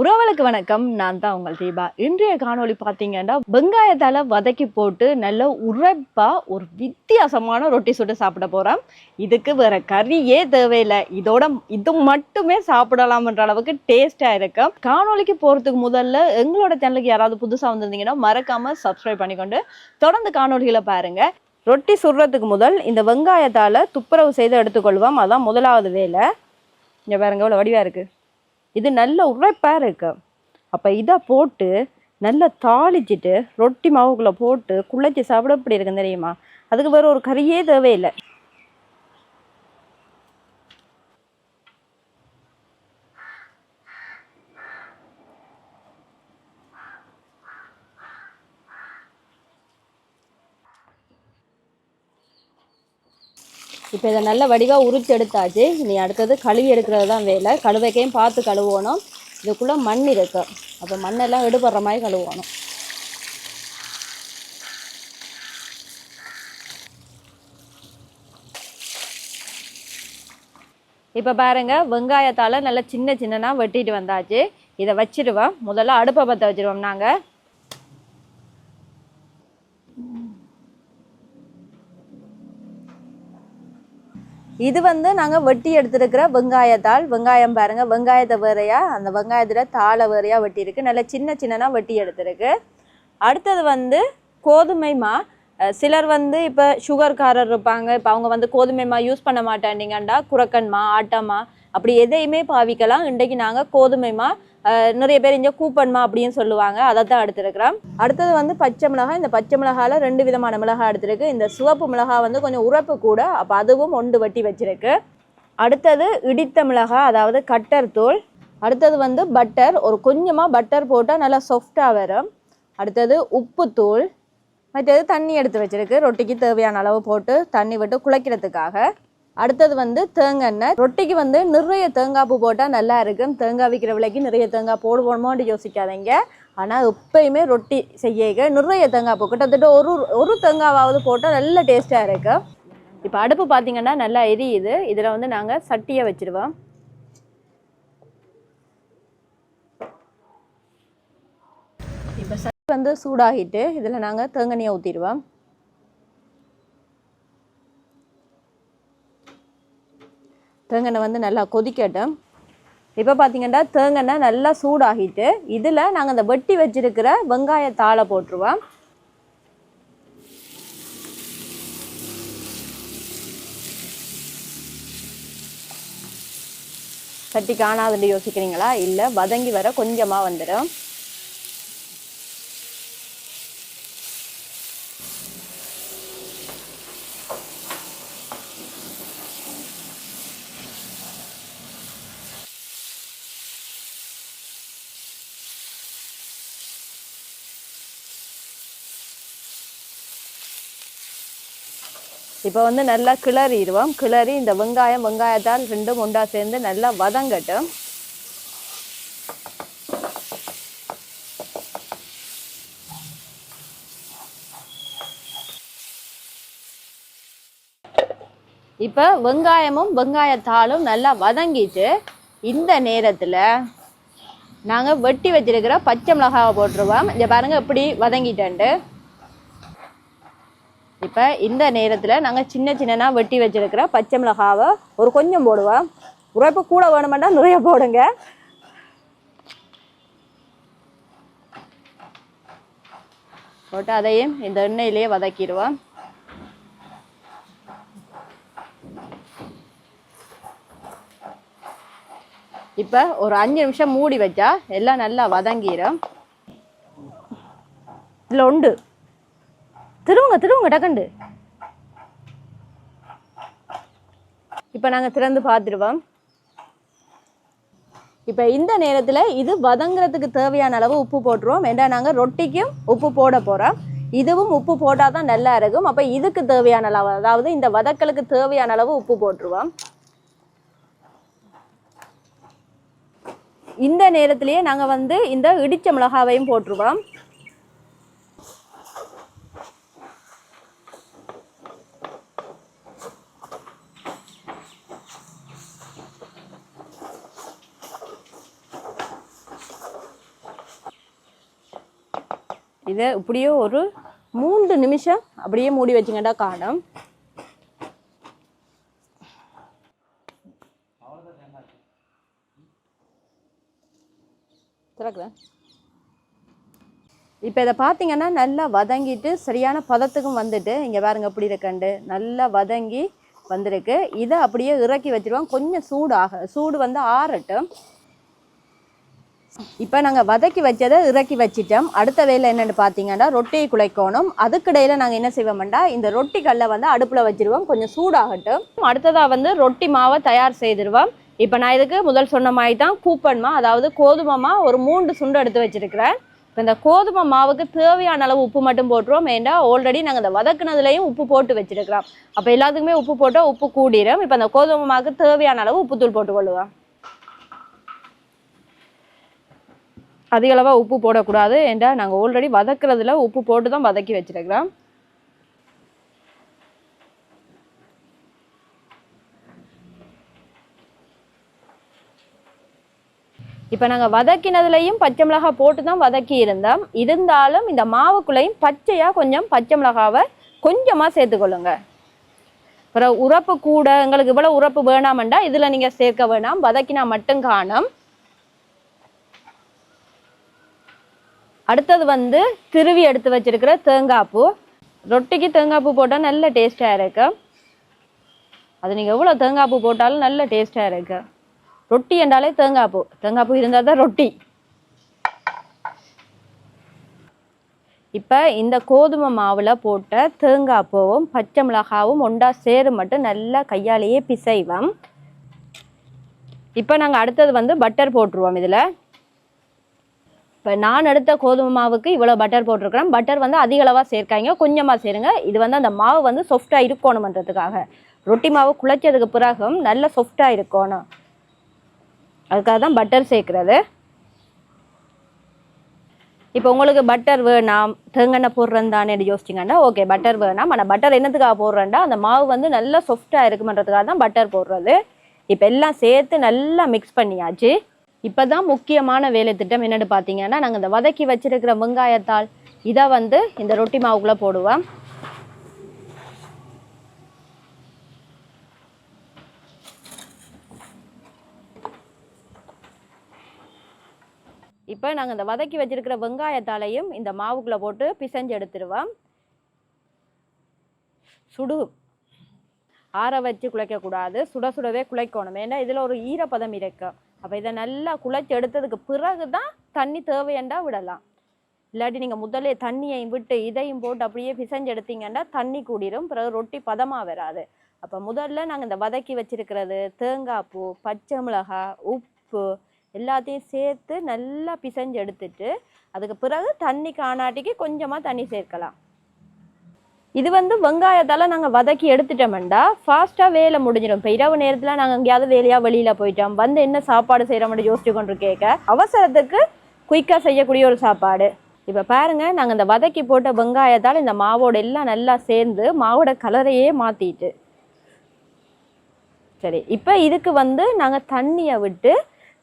உறவுகளுக்கு வணக்கம். நான் தான் உங்கள் தீபா. இன்றைய காணொளி பார்த்தீங்கன்னா வெங்காயத்தால வதக்கி போட்டு நல்ல உரைப்பா ஒரு வித்தியாசமான ரொட்டி சுட்டு சாப்பிட போறோம். இதுக்கு வேற கறியே தேவையில்லை. இதோட இது மட்டுமே சாப்பிடலாம்ன்ற அளவுக்கு டேஸ்டா இருக்கும் காணொலிக்கு போறதுக்கு முதல்ல எங்களோட சேனலுக்கு யாராவது புதுசா வந்திருந்தீங்கன்னா மறக்காம சப்ஸ்கிரைப் பண்ணிக்கொண்டு தொடர்ந்து காணொளிகளை பாருங்க. ரொட்டி சுடுறதுக்கு முதல் இந்த வெங்காயத்தால துப்புரவு செய்து எடுத்துக்கொள்வோம். அதான் முதலாவது வேலை. இங்கே பாருங்க இவ்வளோ வடிவாக இருக்கு. இது நல்ல உரைப்பாக இருக்கு. அப்போ இதை போட்டு நல்லா தாளிச்சிட்டு ரொட்டி மாவுக்குள்ளே போட்டு குழச்சி சாப்பிட இப்படி இருக்குன்னு தெரியுமா? அதுக்கு வேற ஒரு கறியே தேவையில்லை. இப்போ இதை நல்ல வடிவாக உரித்து எடுத்தாச்சு. இனி அடுத்தது கழுவி எடுக்கிறது தான் வேலை. கழுவைக்கையும் பார்த்து கழுவணும். இதுக்குள்ளே மண் இருக்கு. அப்போ மண்ணெல்லாம் எடுபடுற மாதிரி கழுவணும். இப்போ பாருங்க வெங்காயத்தால் நல்லா சின்ன சின்னதாக வெட்டிட்டு வந்தாச்சு. இதை வச்சிருவோம் முதல்ல அடுப்பை பற்ற வச்சுருவோம் நாங்கள் இது வந்து நாங்கள் வெட்டி எடுத்துருக்கிற வெங்காயத்தாள் வெங்காயம் பாருங்கள் வெங்காயத்தை வேறையாக அந்த வெங்காயத்தில் தாளை வேறையாக வெட்டியிருக்கு. நல்லா சின்ன சின்னதாக வெட்டி எடுத்துருக்கு. அடுத்தது வந்து கோதுமை மா. சிலர் வந்து இப்போ சுகர்காரர் இருப்பாங்க. இப்போ அவங்க வந்து கோதுமை மா யூஸ் பண்ண மாட்டாண்டிங்கண்டா குரக்கன்மா ஆட்டமா அப்படி எதையுமே பாவிக்கலாம். இன்றைக்கு நாங்கள் கோதுமை மா நிறைய பேர் இங்கே கூப்பன்மா அப்படின்னு சொல்லுவாங்க. அதை தான் எடுத்துருக்கிறோம். அடுத்தது வந்து பச்சை மிளகாய். இந்த பச்சை மிளகாயில் ரெண்டு விதமான மிளகாய் எடுத்திருக்கு. இந்த சிவப்பு மிளகாய் வந்து கொஞ்சம் உரப்பு கூட அப்போ அதுவும் ஒன்று வட்டி வச்சிருக்கு. அடுத்தது இடித்த மிளகாய் அதாவது கட்டர் தூள் அடுத்தது வந்து பட்டர் ஒரு கொஞ்சமாக பட்டர் போட்டால் நல்லா சாஃப்டாக வரும். அடுத்தது உப்புத்தூள் மற்றது தண்ணி எடுத்து வச்சுருக்கு. ரொட்டிக்கு தேவையான அளவு போட்டு தண்ணி விட்டு குழைக்கிறதுக்காக. அடுத்தது வந்து தேங்காய் ரொட்டிக்கு வந்து நிறைய தேங்காய் பூ போட்டால் நல்லா இருக்கும். தேங்காய் விற்கிற விலைக்கு நிறைய தேங்காய் போடுவோமோன்னு யோசிக்காதீங்க. ஆனால் எப்பயுமே ரொட்டி செய்ய நிறைய தேங்காய் பூ கிட்டத்தட்ட ஒரு ஒரு தேங்காவாவது போட்டால் நல்ல டேஸ்ட்டாக இருக்கும். இப்போ அடுப்பு பார்த்தீங்கன்னா நல்லா எரியுது. இதில் வந்து நாங்கள் சட்டியை வச்சிருவோம். இப்போ சட்டி வந்து சூடாகிட்டு இதில் நாங்கள் தேங்காய் ஊற்றிடுவோம் தேங்காய் வந்து நல்லா கொதிக்கட்டும். இப்போ பார்த்தீங்கன்னா தேங்காய் நல்லா சூடாகிட்டு இதில் நாங்கள் அந்த வெட்டி வச்சிருக்கிற வெங்காய தாளை போட்டுருவோம். கட்டி காணாதுன்னு யோசிக்கிறீங்களா? இல்லை வதங்கி வர கொஞ்சமாக வந்துடும். இப்போ வந்து நல்லா கிளறிடுவோம். கிளறி இந்த வெங்காயம் வெங்காயத்தால் ரெண்டும் ஒன்றா சேர்ந்து நல்லா வதங்கட்டும். இப்போ வெங்காயமும் வெங்காயத்தாலும் நல்லா வதங்கிட்டு இந்த நேரத்தில் நாங்கள் வெட்டி வச்சிருக்கிற பச்சை மிளகாவை போட்டுருவோம். இங்கே பாருங்க எப்படி வதங்கிட்டேன்ட்டு. இப்போ இந்த நேரத்தில் நாங்கள் சின்ன சின்னனா வெட்டி வச்சிருக்கிற பச்சை மிளகாவை ஒரு கொஞ்சம் போடுவோம். உரைப்பு கூட வேணுமெண்டா நிறைய போடுங்க. போட்டு அதையும் இந்த எண்ணெயிலேயே வதக்கிடுவோம். இப்போ ஒரு அஞ்சு நிமிஷம் மூடி வச்சா எல்லாம் நல்லா வதங்கிடும் இதில் உண்டு. திருவுங்க திருவுங்க டக்கண்டு இப்போ நாங்கள் திறந்து பார்த்துருவோம் இப்போ இந்த நேரத்தில் இது வதங்குறதுக்கு தேவையான அளவு உப்பு போட்டுருவோம். ஏன்னா நாங்கள் ரொட்டிக்கும் உப்பு போட போகிறோம் இதுவும் உப்பு போட்டால் தான் நல்லா இருக்கும். அப்போ இதுக்கு தேவையான அளவு அதாவது இந்த வதக்கலுக்கு தேவையான அளவு உப்பு போட்டுருவோம். இந்த நேரத்திலேயே நாங்கள் வந்து இந்த இடித்த மிளகாவையும் போட்டுருவோம். இதை இப்படியே ஒரு மூன்று நிமிஷம் அப்படியே மூடி வச்சுங்கடா காணும் திறக்கிறேன் இப்போ இதை பார்த்தீங்கன்னா நல்லா வதங்கிட்டு சரியான பதத்துக்கும் வந்துட்டு இங்கே பாருங்க எப்படி இருக்கண்டு நல்லா வதங்கி வந்திருக்கு. இதை அப்படியே இறக்கி வச்சிருவோம் கொஞ்சம் சூடு ஆக சூடு வந்து ஆறட்டும். இப்போ நாங்கள் வதக்கி வச்சதை இறக்கி வச்சிட்டோம். அடுத்த வேலை என்னென்னு பார்த்தீங்கன்னா ரொட்டியை குழைக்கணும் அதுக்கிடையில் நாங்கள் என்ன செய்வோம்டா இந்த ரொட்டி கல்லை வந்து அடுப்பில் வச்சிருவோம். கொஞ்சம் சூடாகட்டும். அடுத்ததாக வந்து ரொட்டி மாவை தயார் செய்திருவோம். இப்போ நான் இதுக்கு முதல் சொன்ன மாதிரி தான் கூப்பன்மா அதாவது கோதுமைமா ஒரு மூன்று சுண்டு எடுத்து வச்சிருக்கிறேன். இப்போ இந்த கோதுமை மாவுக்கு தேவையான அளவு உப்பு மட்டும் போட்டுருவோம். ஏண்டா ஆல்ரெடி நாங்கள் இந்த வதக்குனதுலேயும் உப்பு போட்டு வச்சிருக்கிறோம். அப்போ எல்லாத்துக்குமே உப்பு போட்டால் உப்பு கூடிரும். இப்போ அந்த கோதுமை மாவுக்கு தேவையான அளவு உப்புத்தூள் போட்டுக்கொள்ளுவோம். அதிகளவாக உப்பு போடக்கூடாது என்றால் நாங்கள் ஆல்ரெடி வதக்கிறதுல உப்பு போட்டு தான் வதக்கி வச்சிருக்கிறோம். இப்போ நாங்கள் வதக்கினதுலையும் பச்சை மிளகாய் போட்டு தான் வதக்கி இருந்தோம். இருந்தாலும் இந்த மாவுக்குள்ளேயும் பச்சையாக கொஞ்சம் பச்சை மிளகாவை கொஞ்சமாக சேர்த்துக்கொள்ளுங்க. அப்புறம் உரப்பு கூட எங்களுக்கு இவ்வளோ உரப்பு வேணாமண்டா இதில் நீங்கள் சேர்க்க வேணாம். வதக்கினா மட்டும் காணும். அடுத்தது வந்து திருவி எடுத்து வச்சிருக்கிற தேங்காய் பூ ரொட்டிக்கு தேங்காய் பூ போட்டால் நல்ல டேஸ்ட்டாக இருக்கு. அது நீங்கள் எவ்வளோ தேங்காய் பூ போட்டாலும் நல்ல டேஸ்ட்டாக இருக்கு. ரொட்டி என்றாலே தேங்காய் பூ தேங்காய் பூ இருந்தால் தான் ரொட்டி. இப்போ இந்த கோதுமை மாவில் போட்ட தேங்காய் பூவும் பச்சை மிளகாவும் ஒண்டா சேரு மட்டும் நல்லா கையாலேயே பிசைவோம். இப்போ நாங்கள் அடுத்தது வந்து பட்டர் போட்டுருவோம் இதில். இப்போ நான் எடுத்த கோதுமை மாவுக்கு இவ்வளோ பட்டர் போட்டிருக்கிறேன். பட்டர் வந்து அதிக அளவாக சேர்க்காங்க கொஞ்சமாக சேருங்க. இது வந்து அந்த மாவு வந்து சாஃப்டாக இருக்கணுமன்றதுக்காக. ரொட்டி மாவு குழைச்சதுக்கு பிறகும் நல்ல சாஃப்டாக இருக்கணும். அதுக்காக தான் பட்டர் சேர்க்குறது. இப்போ உங்களுக்கு பட்டர் வேணாம் தேங்காய் போடுறேன் தானே யோசிச்சிங்கன்னா ஓகே பட்டர் வேணாம் ஆனால் பட்டர் என்னத்துக்காக போடுறேன்டா அந்த மாவு வந்து நல்லா சாஃப்டாக இருக்குமன்றதுக்காக தான் பட்டர் போடுறது. இப்போ எல்லாம் சேர்த்து நல்லா மிக்ஸ் பண்ணியாச்சு. இப்போ தான் முக்கியமான வேலை திட்டம் என்னென்னு பார்த்தீங்கன்னா நாங்கள் இந்த வதக்கி வச்சுருக்கிற வெங்காயத்தால் இதை வந்து இந்த ரொட்டி மாவுக்குள்ளே போடுவோம். இப்போ நாங்கள் இந்த வதக்கி வச்சுருக்கிற வெங்காயத்தாலையும் இந்த மாவுக்குள்ளே போட்டு பிசைஞ்சு எடுத்துருவோம். சுடு ஆற வச்சு குழைக்கக்கூடாது. சுட சுடவே குழைக்கணும். ஏன்னா இதில் ஒரு ஈரப்பதம் இருக்கு. அப்போ இதை நல்லா குழைச்சி எடுத்ததுக்கு பிறகு தான் தண்ணி தேவையண்டா விடலாம். இல்லாட்டி நீங்கள் முதலே தண்ணியையும் விட்டு இதையும் போட்டு அப்படியே பிசைஞ்சு எடுத்தீங்கன்னா தண்ணி கூடிரும் பிறகு ரொட்டி பதமாக வராது. அப்போ முதல்ல நாங்கள் இந்த வதக்கி வச்சிருக்கிறது தேங்காய் பூ பச்சை மிளகாய் உப்பு எல்லாத்தையும் சேர்த்து நல்லா பிசைஞ்சு எடுத்துட்டு அதுக்கு பிறகு தண்ணி காணாட்டிக்கு கொஞ்சமாக தண்ணி சேர்க்கலாம். இது வந்து வெங்காயத்தால் நாங்கள் வதக்கி எடுத்துட்டோம்டா ஃபாஸ்ட்டாக வேலை முடிஞ்சிடும். இப்போ இரவு நேரத்தில் நாங்கள் எங்கேயாவது வேலையாக வெளியில் போயிட்டோம். வந்து என்ன சாப்பாடு செய்கிறோம்னு யோசிச்சு கொண்டு கேட்க. அவசரத்துக்கு குயிக்காக செய்யக்கூடிய ஒரு சாப்பாடு. இப்போ பாருங்கள் நாங்கள் இந்த வதக்கி போட்ட வெங்காயத்தால் இந்த மாவோட எல்லாம் நல்லா சேர்ந்து மாவோட கலரையே மாற்றிட்டு சரி இப்போ இதுக்கு வந்து நாங்கள் தண்ணியை விட்டு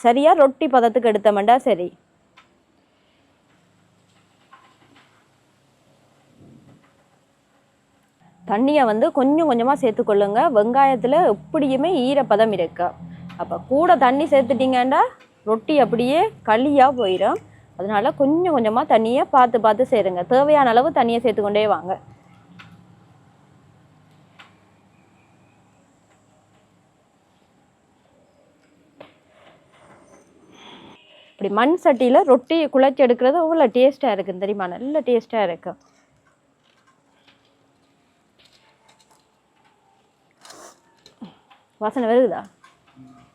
சரியாக ரொட்டி பதத்துக்கு எடுத்தோம்டா சரி தண்ணியை வந்து கொஞ்சம் கொஞ்சமாக சேர்த்துக்கொள்ளுங்க. வெங்காயத்தில் எப்படியுமே ஈரப்பதம் இருக்கு. அப்போ கூட தண்ணி சேர்த்துட்டிங்கன்னா ரொட்டி அப்படியே களியாக போயிடும் அதனால கொஞ்சம் கொஞ்சமாக தண்ணியை பார்த்து பார்த்து சேருங்க. தேவையான அளவு தண்ணியை சேர்த்துக்கொண்டே வாங்க. இப்படி மண் சட்டியில் ரொட்டி குழச்சி எடுக்கிறது அவ்வளோ டேஸ்ட்டாக இருக்குது தெரியுமா? நல்ல டேஸ்ட்டாக இருக்கும் வாசனை வருகுதா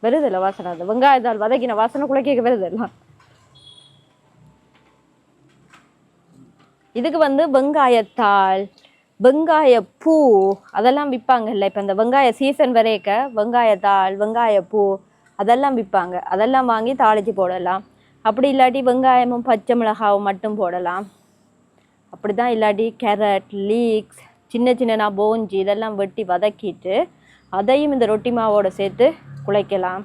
வருதில்ல வாசனை அது வெங்காயத்தால் வதக்கின வாசனை கேட்க வருதில்ல இதுக்கு வந்து வெங்காயத்தாள் வெங்காய பூ அதெல்லாம் விற்பாங்கல்ல இப்போ இந்த வெங்காய சீசன் வரைக்க வெங்காயத்தாள் வெங்காய பூ அதெல்லாம் விற்பாங்க அதெல்லாம் வாங்கி தாளித்து போடலாம் அப்படி இல்லாட்டி வெங்காயமும் பச்சை மிளகாவும் மட்டும் போடலாம் அப்படி தான் இல்லாட்டி கேரட் லீக்ஸ் சின்ன சின்னனா போஞ்சி இதெல்லாம் வெட்டி வதக்கிட்டு அதையும் இந்த ரொட்டி மாவோட சேர்த்து குழைக்கலாம்.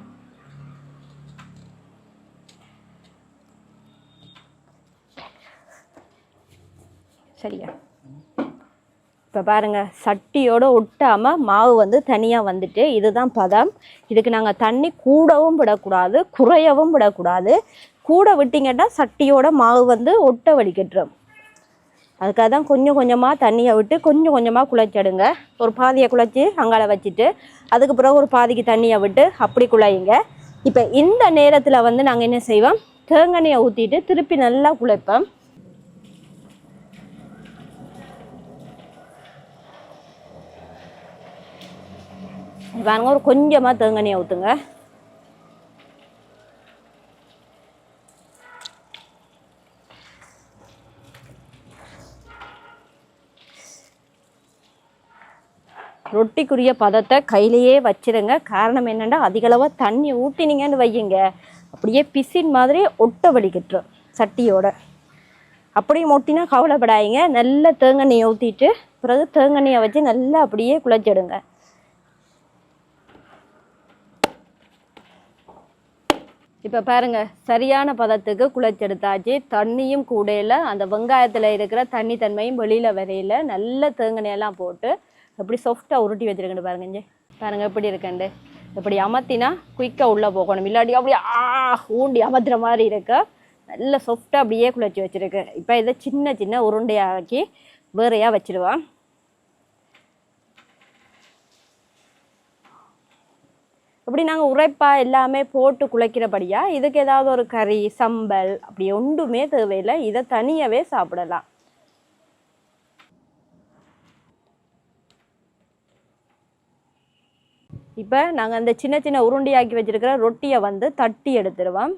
சரியா? இப்போ பாருங்கள் சட்டியோடு ஒட்டாமல் மாவு வந்து தனியாக வந்துட்டு இதுதான் பதம். இதுக்கு நாங்கள் தண்ணி கூடவும் விடக்கூடாது குறையவும் விடக்கூடாது. கூட விட்டிங்கன்னா சட்டியோட மாவு வந்து ஒட்ட வடிக்கட்டுறோம் அதுக்காக தான் கொஞ்சம் கொஞ்சமாக தண்ணியை விட்டு கொஞ்சம் கொஞ்சமாக குழைச்சிடுங்க ஒரு பாதியை குழைச்சி அங்கால வச்சுட்டு அதுக்கு பிறகு ஒரு பாதிக்கு தண்ணியை விட்டு அப்படி குழையுங்க. இப்போ இந்த நேரத்தில் வந்து நாங்கள் என்ன செய்வோம்? தேங்காயை ஊற்றிட்டு திருப்பி நல்லா குழைப்போம். பாருங்க ஒரு கொஞ்சமாக தேங்காயை ஊற்றுங்க ரொட்டிக்குரிய பதத்தை கையிலேயே வச்சிருங்க. காரணம் என்னென்னா அதிகளவாக தண்ணி ஊற்றினீங்கன்னு வையுங்க. அப்படியே பிசின் மாதிரி ஒட்ட வலிக்கிட்டுரும் சட்டியோட. அப்படியே மொட்டினா கவலைப்படாதீங்க. நல்ல தேங்காய் ஊற்றிட்டு பிறகு தேங்காய் வச்சு நல்லா அப்படியே குழச்சிடுங்க. இப்போ பாருங்க சரியான பதத்துக்கு குழச்செடுத்தாச்சு. தண்ணியும் கூடையில் அந்த வெங்காயத்தில் இருக்கிற தண்ணி தன்மையும் வெளியில் வரையில் நல்ல தேங்கண்ணியெல்லாம் போட்டு எப்படி சாஃப்டாக உருட்டி வச்சிருக்கேன் பாருங்க இங்கே. பாருங்க எப்படி இருக்கண்டு. இப்படி அமர்த்தினா குயிக்காக உள்ளே போகணும். இல்லாட்டி அப்படியே ஆ ஊண்டி அமர்த்துற மாதிரி இருக்கு. நல்ல சாஃப்டாக அப்படியே குளிச்சு வச்சுருக்கு. இப்போ இதை சின்ன சின்ன உருண்டையாக்கி வேறையாக வச்சிடுவான் இப்படி நாங்கள் உரைப்பா எல்லாமே போட்டு குழைக்கிறபடியா இதுக்கு ஏதாவது ஒரு கறி சம்பல் அப்படி ஒன்றுமே தேவையில்லை. இதை தனியாகவே சாப்பிடலாம். இப்போ நாங்கள் அந்த சின்ன சின்ன உருண்டையாக்கி வச்சுருக்கிற ரொட்டியை வந்து தட்டி எடுத்துருவோம்.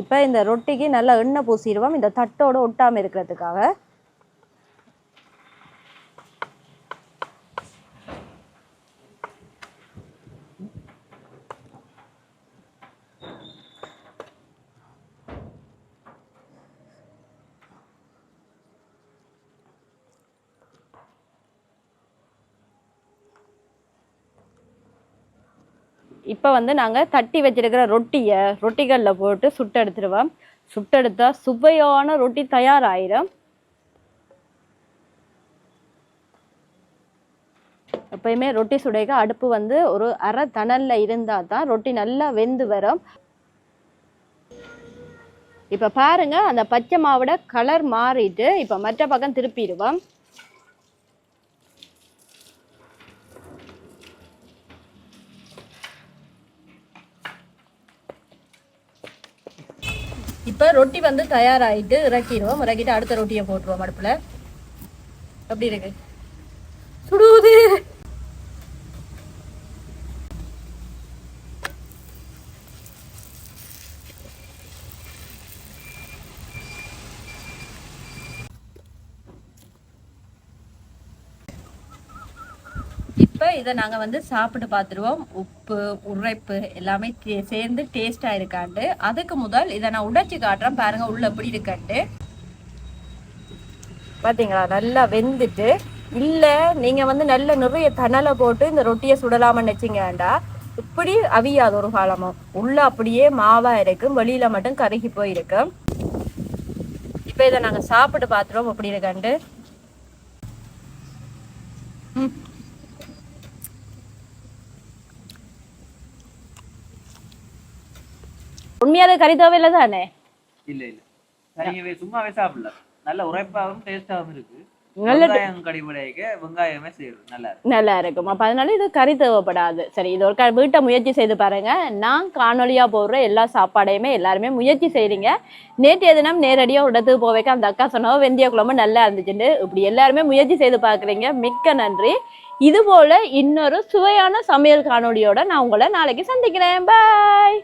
இப்போ இந்த ரொட்டிக்கு நல்லா எண்ணெய் பூசிடுவோம். இந்த தட்டோடு ஒட்டாமல் இருக்கிறதுக்காக. இப்போ வந்து நாங்கள் தட்டி வச்சிருக்கிற ரொட்டியை ரொட்டிகளில் போட்டு சுட்டெடுத்துருவோம் சுட்டெடுத்தா சுவையான ரொட்டி தயாராயிரும். எப்பயுமே ரொட்டி சுடைக்க அடுப்பு வந்து ஒரு அரை தணல்ல இருந்தால் தான் ரொட்டி நல்லா வெந்து வரும். இப்போ பாருங்க அந்த பச்சை மாவோட கலர் மாறிட்டு இப்போ மற்ற பக்கம் திருப்பிடுவோம். இப்போ ரொட்டி வந்து தயாராகிட்டு இறக்கிடுவோம். இறக்கிட்டு அடுத்த ரொட்டியை போட்டுருவோம் அடுப்பில். எப்படி இருக்கு? சுடுவது இப்போ இதை நாங்கள் வந்து சாப்பிட்டு பார்த்துருவோம். உப்பு உரைப்பு எல்லாமே சேர்ந்து டேஸ்டாக இருக்காண்டு. அதுக்கு முதல் இதை நான் உடைச்சி காட்டுறேன். பாருங்க உள்ள எப்படி இருக்காண்டு பார்த்தீங்களா நல்லா வெந்துட்டு இல்லை நீங்கள் வந்து நல்ல நிறைய தணலை போட்டு இந்த ரொட்டியை சுடலாமன்னு வச்சிங்கடா இப்படி அவியாது ஒரு காலமும். உள்ள அப்படியே மாவா இருக்கும் வெளியில் மட்டும் கருகி போயிருக்கும் இப்போ இதை நாங்கள் சாப்பிட்டு பார்த்துருவோம். அப்படி இருக்காண்டு ம். உண்மையாவே கறி தேவையில்லை தானே? இல்ல இல்ல. தனியவே சும்மாவே சாப்பிடலாம் நல்ல உரைப்பாகவும் டேஸ்டாகவும் இருக்கு. நல்ல இருக்கும். அப்போ அதனால இது கறி தேவைப்படாது. சரி இது ஒரு வீட்டை முயற்சி செய்து பாருங்க. நான் காணொலியாக போடுற எல்லா சாப்பாடையுமே எல்லாருமே முயற்சி செய்றீங்க. நேற்றைய தினம் நேரடியாக ஒரு இடத்துக்கு போவேக்க அந்த அக்கா சொன்னவோ வெந்தய குழம்பு நல்லா இருந்துச்சுன்னு இப்படி எல்லாருமே முயற்சி செய்து பார்க்குறீங்க மிக்க நன்றி. இது போல இன்னொரு சுவையான சமையல் காணொளியோட நான் உங்களை நாளைக்கு சந்திக்கிறேன். பாய்